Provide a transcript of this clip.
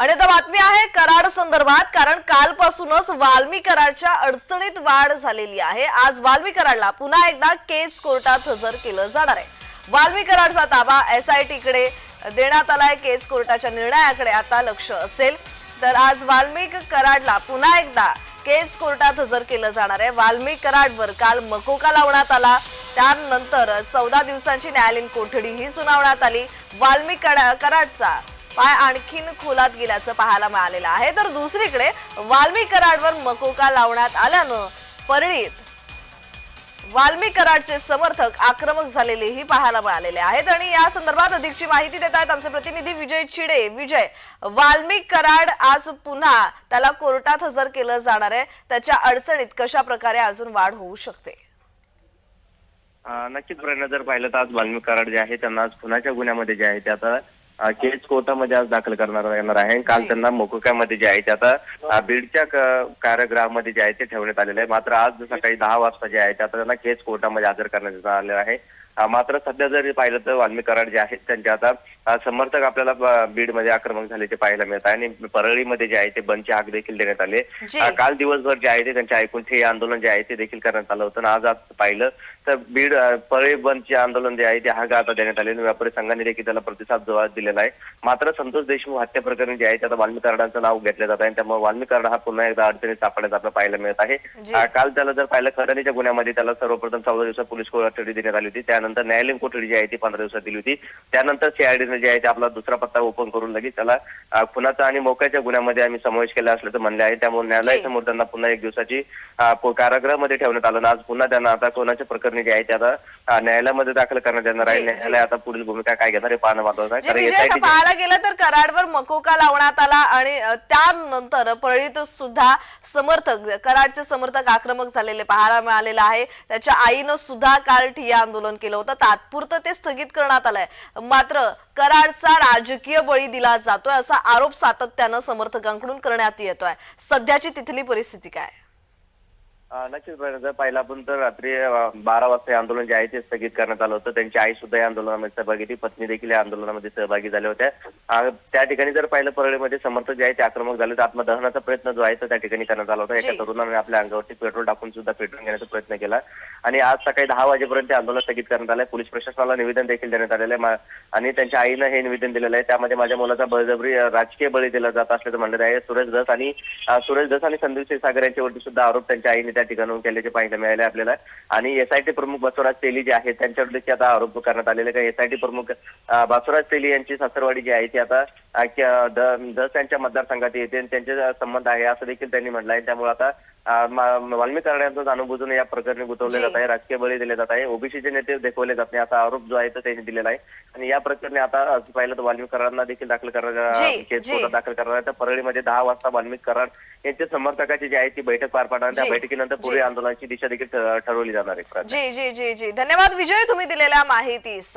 आणि आता बातमी आहे कराड संदर्भात कारण कालपासूनच वाल्मी कराडच्या अडचणीत वाढ झालेली आहे. आज वाल्मी कराडला पुन्हा एकदा केस कोर्टात हजर केलं जाणार आहे. वाल्मी कराडचा ताबा आय टीकडे देण्यात आलाय केस कोर्टाच्या निर्णयाकडे आता लक्ष असेल. तर आज वाल्मिक कराडला पुन्हा एकदा केस कोर्टात हजर केलं जाणार आहे. वाल्मिक कराडवर काल मकोका लावण्यात आला. त्यानंतर चौदा दिवसांची न्यायालयीन कोठडी ही सुनावण्यात आली. वाल्मिक कराडचा पाय आणखीन खोलात गेल्याचं पाहायला मिळालेलं आहे. तर दुसरीकडे वाल्मी कराडवर मकोका लावण्यात आल्यानं परळीत वाल्मी कराडचे समर्थक आक्रमक झालेलेही पाहायला मिळालेले आहेत आणि या संदर्भात अधिकची माहिती देत आहेत आमचे प्रतिनिधी विजय चिडे. विजय वाल्मिक कराड आज पुन्हा त्याला कोर्टात हजर केलं जाणार आहे. त्याच्या अडचणीत कशा प्रकारे अजून वाढ होऊ शकते? नक्कीच प्रेरणा जर पाहिलं तर आज वाल्मी कराड जे आहे त्यांना आज खुनाच्या गुन्ह्यामध्ये जे आहे ते आता केस कोर्टामध्ये आज दाखल करणार येणार आहे. काल. त्यांना मोकोक्यामध्ये जे आहे ते आता अं, बीडच्या कारागृहामध्ये जे आहे ते ठेवण्यात आलेलं आहे. मात्र आज सकाळी दहा वाजता जे आहे ते आता त्यांना केस कोर्टामध्ये हजर करण्यात आलेलं आहे. मात्र सध्या जरी पाहिलं तर वाल्मिक कराड जे आहेत त्यांचे आता समर्थक आपल्याला बीडमध्ये आक्रमक झाल्याचे पाहायला मिळत आहे. आणि परळीमध्ये जे आहे ते बंदची हाक देखील देण्यात आली. काल दिवसभर जे आहे ते त्यांचे ऐकून ठे आंदोलन जे आहे ते देखील करण्यात आलं होतं. आज आज पाहिलं तर बीड परळी बंदचे आंदोलन जे आहे ते हा आता देण्यात आले. आणि व्यापारी संघाने देखील त्याला प्रतिसाद जो आहे दिलेला आहे मात्र संतोष देशमुख हत्या प्रकरणी जे आहे ते आता वाल्मिक कराडांचं नाव घेतलं जात आहे. आणि त्यामुळे वाल्मिक कराड हा पुन्हा एकदा अडचणीत सापडण्यात आपल्याला पाहायला मिळत आहे. काल त्याला जर पाहिलं खंडणीच्या गुन्ह्यामध्ये त्याला सर्वप्रथम चौदा दिवसात पोलीस कोठडी देण्यात आली होती. त्यानंतर न्यायालयीन कोठडी जी आहे ती पंधरा दिवसात दिली होती. त्यानंतर सीआयडीने जे आहे ते आपला दुसरा पत्ता ओपन करून लगेच त्याला खुनाचा आणि मोक्याच्या गुन्ह्यामध्ये आम्ही समावेश केला असल्याचं म्हणले आहे. त्यामुळे न्यायालयासमोर त्यांना पुन्हा एक दिवसाची कारागृहामध्ये ठेवण्यात आलं. आज पुन्हा त्यांना आता कोणाच्या प्रकरणी जे आहे ते आता न्यायालयामध्ये दाखल करण्यात येणार आहे. न्यायालय आता पुढील भूमिका काय घेणार हे पाहणं महत्वाचं पाहायला गेलं तर कराडवर मकोका लावण्यात आला आणि त्यानंतर परळीत सुद्धा समर्थक कराडचे समर्थक आक्रमक झालेले पाहायला मिळालेलं आहे. त्याच्या आईनं सुद्धा काल ठिय्या आंदोलन केलं. होतं. तात्पुरतं ते स्थगित करण्यात आलंय. मात्र कराडचा राजकीय बळी दिला जातोय असा आरोप सातत्यानं समर्थकांकडून करण्यात येतोय. सध्याची तिथली परिस्थिती काय? नक्कीच जर पाहिलं आपण तर रात्री बारा वाजता हे आंदोलन जे आहे ते स्थगित करण्यात आलं होतं. त्यांची आई सुद्धा या आंदोलनामध्ये सहभागी होती. पत्नी देखील या आंदोलनामध्ये सहभागी झाल्या होत्या. त्या ठिकाणी जर पाहिलं परळीमध्ये समर्थक जे आहे ते आक्रमक झाले तर आत्मदहनाचा प्रयत्न जो आहे तो त्या ठिकाणी करण्यात आला होता. एका. तरुणाने आपल्या अंगावरती पेट्रोल टाकून सुद्धा पेट्रोल घेण्याचा प्रयत्न केला. आणि आज सकाळी दहा वाजेपर्यंत आंदोलन स्थगित करण्यात आलंय. पोलीस प्रशासनाला निवेदन देखील देण्यात आलेलं आहे. आणि त्यांच्या आईनं हे निवेदन दिलेलं आहे. त्यामध्ये माझ्या मुलाचा बळजबरी राजकीय बळी दिला जात असल्याचं म्हणण्यात आहे. सुरेश धस आणि सुरेश धस आणि संदीप क्षीरसागर यांच्यावरती सुद्धा आरोप त्यांच्या आईने त्या ठिकाणाहून केल्याचे पाहायला मिळाले आपल्याला. आणि एसआयटी प्रमुख बसवराज तेली जे आहेत त्यांच्यावर देखील आता आरोप करण्यात आलेले का एसआयटी प्रमुख बसवराज तेली यांची सासरवाडी जी आहे ती आता क- द- धस यांच्या मतदारसंघात येते आणि त्यांचे संबंध आहे असं देखील त्यांनी म्हटलं आहे. त्यामुळे आता अं, मा- वाल्मिक कराड जाणून बुजून या प्रकरणी गुंतवले. जात आहे. राजकीय बळी दिले जात आहे. ओबीसीचे नेते दाखवले जात नाही असा आरोप जो आहे तो त्यांनी दिलेला आहे. आणि या प्रकरणी आता पाहिलं तर वाल्मिक कराडांना देखील दाखल करणार दाखल करणार आहे. तर परळीमध्ये दहा वाजता वाल्मिक कराड यांच्या समर्थकाची जी आहे ती बैठक पार पाडणार. त्या बैठकीनंतर पुढे. आंदोलनाची दिशा देखील ठरवली जाणार आहे. जी जी जी जी. धन्यवाद विजय तुम्ही दिलेल्या माहितीस.